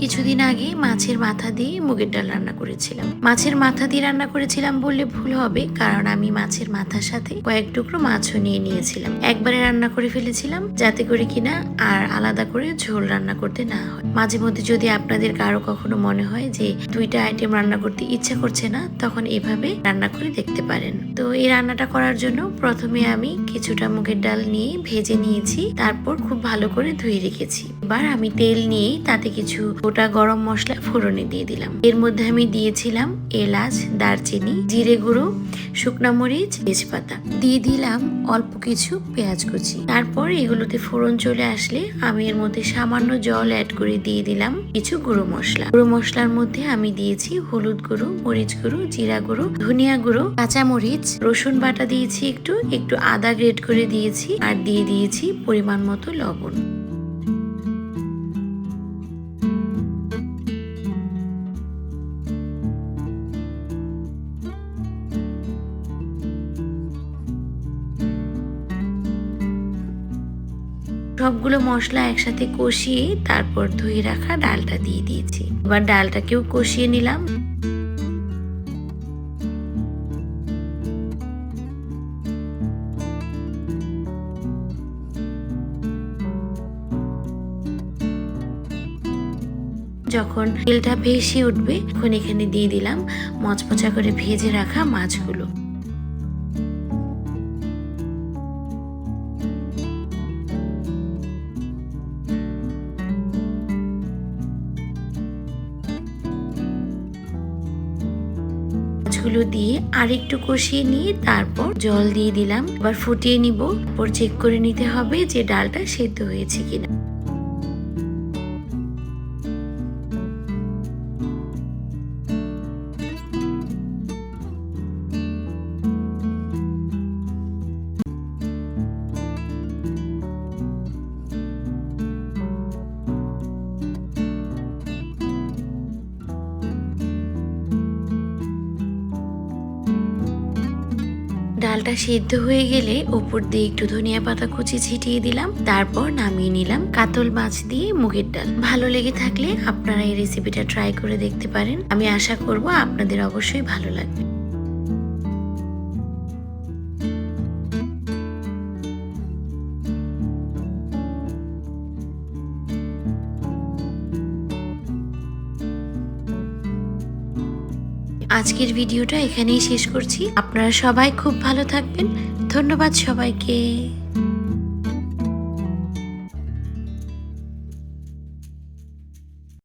কিছুদিন আগে মাছের মাথা দিয়ে মুগের ডাল রান্না করেছিলাম। মাছের মাথা দিয়ে রান্না করেছিলাম বললে ভুল হবে, কারণ আমি মাছের মাথার সাথে কয়েক টুকরো মাছও নিয়ে নিয়েছিলাম। একবারে রান্না করে ফেলেছিলাম, যাতে করে কিনা আর আলাদা করে ঝোল রান্না করতে না হয়। মাঝে মধ্যে যদি আপনাদের কারও কখনো মনে হয় যে দুইটা আইটেম রান্না করতে ইচ্ছা করছে না, তখন এভাবে রান্না করে দেখতে পারেন। তো এই রান্নাটা করার জন্য প্রথমে আমি কিছুটা মুগের ডাল নিয়ে ভেজে নিয়েছি, তারপর খুব ভালো করে ধুয়ে রেখেছি। এবার আমি তেল নিয়ে তাতে কিছু গোটা গরম মশলা ফোড়নে দিয়ে দিলাম। এর মধ্যে আমি দিয়েছিলাম এলাচ, দারচিনি, জিরে গুঁড়ো, শুকনো মরিচ, তেজপাতা। দিয়ে দিলাম অল্প কিছু পেঁয়াজ কুচি। তারপর এগুলোতে ফোড়ন চলে আসলে আমি এর মধ্যে সামান্য জল অ্যাড করে দিয়ে দিলাম কিছু গুঁড়ো মশলা। গুঁড়ো মশলার মধ্যে আমি দিয়েছি হলুদ গুঁড়ো, মরিচ গুঁড়ো, জিরা গুঁড়ো, ধনিয়া গুঁড়ো, কাঁচা মরিচ। রসুন বাটা দিয়েছি একটু একটু আদা গ্রেট করে দিয়েছি আর দিয়ে দিয়েছি পরিমাণ মতো লবণ। সবগুলো মশলা একসাথে কষিয়ে তারপর ধুয়ে রাখা ডালটা দিয়ে দিয়েছি। এবার ডালটাকেও কষিয়ে নিলাম। যখন তেলটা ভেসে উঠবে, তখন এখানে দিয়ে দিলাম মচমচা করে ভেজে রাখা মাছগুলো। মাছগুলো দিয়ে আরেকটু কষিয়ে নিয়ে তারপর জল দিয়ে দিলাম। এবার ফুটিয়ে নিব। তারপর চেক করে নিতে হবে যে ডালটা সেদ্ধ হয়েছে কিনা। ডালটা সেদ্ধ হয়ে গেলে ওপর দিয়ে একটু ধনিয়া পাতা কুচি ছিটিয়ে দিলাম, তারপর নামিয়ে নিলাম কাতল মাছ দিয়ে মুগের ডাল। ভালো লেগে থাকলে আপনারা এই রেসিপিটা ট্রাই করে দেখতে পারেন। আমি আশা করব আপনাদের অবশ্যই ভালো লাগবে। আজকের ভিডিওটা এখানেই শেষ করছি। আপনারা সবাই খুব ভালো থাকবেন। ধন্যবাদ সবাইকে।